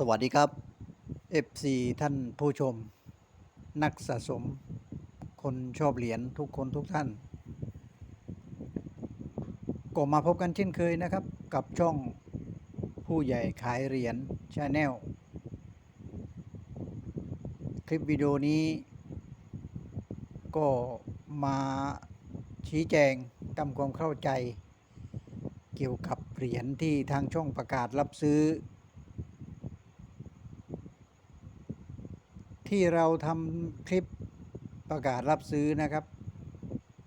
สวัสดีครับ FC ท่านผู้ชม นักสะสม คนชอบเหรียญทุกคนทุกท่าน ก็มาพบกันเช่นเคยนะครับ กับช่องผู้ใหญ่ขายเหรียญชาแนลคลิปวิดีโอนี้ ก็มาชี้แจงทำความเข้าใจ เกี่ยวกับเหรียญที่ทางช่องประกาศรับซื้อ ที่เราทำคลิปประกาศรับซื้อนะครับ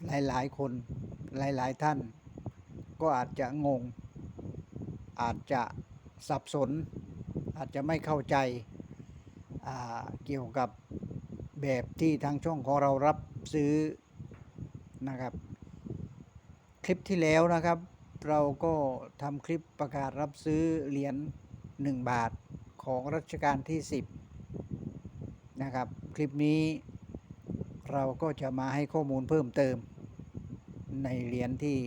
หลายๆคนหลายๆท่าน ก็อาจจะงง อาจจะสับสน อาจจะไม่เข้าใจเกี่ยวกับแบบที่ทางช่องของเรารับซื้อนะครับ คลิปที่แล้วนะครับ เราก็ทำคลิปประกาศรับซื้อเหรียญ1บาทของรัชกาลที่ 10 นะครับ คลิปนี้เราก็จะมาให้ข้อมูลเพิ่มเติม ในเหรียญที่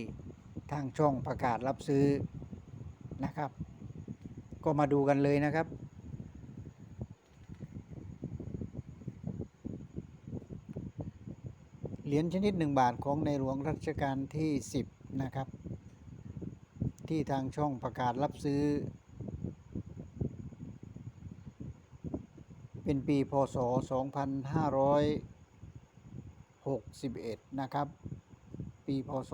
ทางช่องประกาศรับซื้อนะครับ ก็มาดูกันเลยนะครับ เหรียญชนิด1บาทของในหลวงรัชกาลที่ 10 นะครับ ที่ทางช่องประกาศรับซื้อ เป็นปีพศ 2561 นะครับ ปีพศ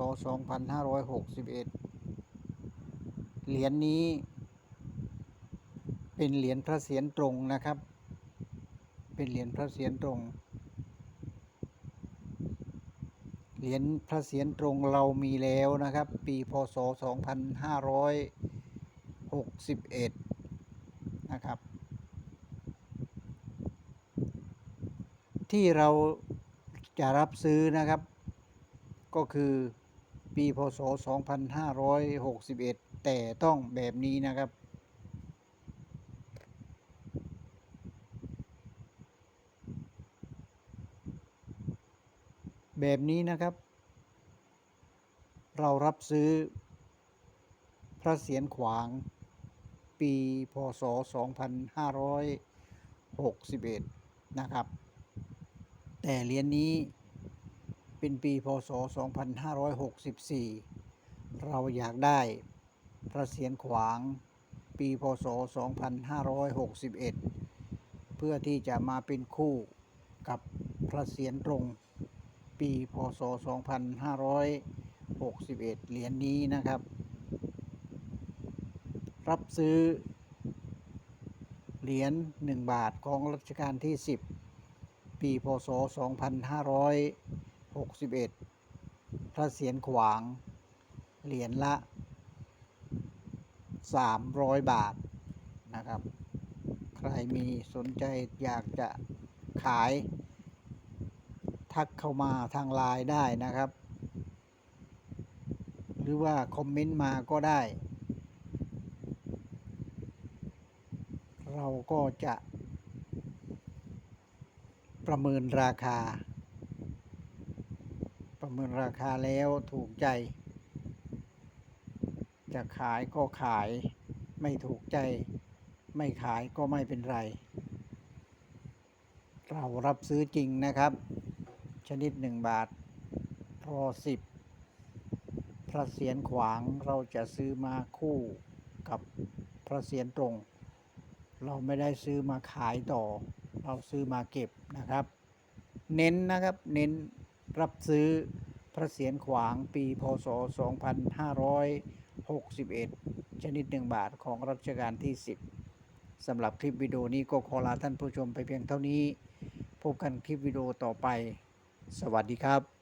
2561 เหรียญนี้ เป็นเหรียญพระเศียรตรงนะครับ เป็นเหรียญพระเศียรตรง เหรียญพระเศียรตรงเรามีแล้วนะครับ ปีพศ 2561 นะครับ ที่เราจะรับซื้อนะครับ ก็คือปีพศ 2561 แต่ต้องแบบนี้นะครับ แบบนี้นะครับ เรารับซื้อพระเศียรขวาง ปีพศ 2561 นะครับ แต่เหรียญนี้เป็นปีพศ 2564 เราอยากได้พระเศียรขวางปีพศ 2561 เพื่อที่จะมาเป็นคู่กับพระเศียรตรงปีพศ 2561 เหรียญนี้นะครับ รับซื้อเหรียญ 1 บาทของรัชกาลที่ 10 ปีพศ 2561 พระเศียรขวาง เหรียญละ 300 บาทนะครับ ใครมีสนใจอยากจะขาย ทักเข้ามาทางไลน์ได้นะครับ หรือว่าคอมเมนต์มาก็ได้ เราก็จะ ประเมินราคา ประเมินราคาแล้วถูกใจ จะขายก็ขาย ไม่ถูกใจ ไม่ขายก็ไม่เป็นไร เรารับซื้อจริงนะครับ ชนิด1บาทรอ10พระเศียรขวางเราจะซื้อมาคู่กับพระเศียรตรง เราไม่ได้ซื้อมาขายต่อ เราซื้อมาเก็บนะครับ เน้นนะครับเน้นรับซื้อพระเศียรขวางปีพศ 2561 ชนิด 1 บาทของรัชกาลที่ 10สำหรับคลิปวิดีโอนี้ก็ขอลาท่านผู้ชมไปเพียงเท่านี้ พบกันคลิปวิดีโอต่อไป สวัสดีครับ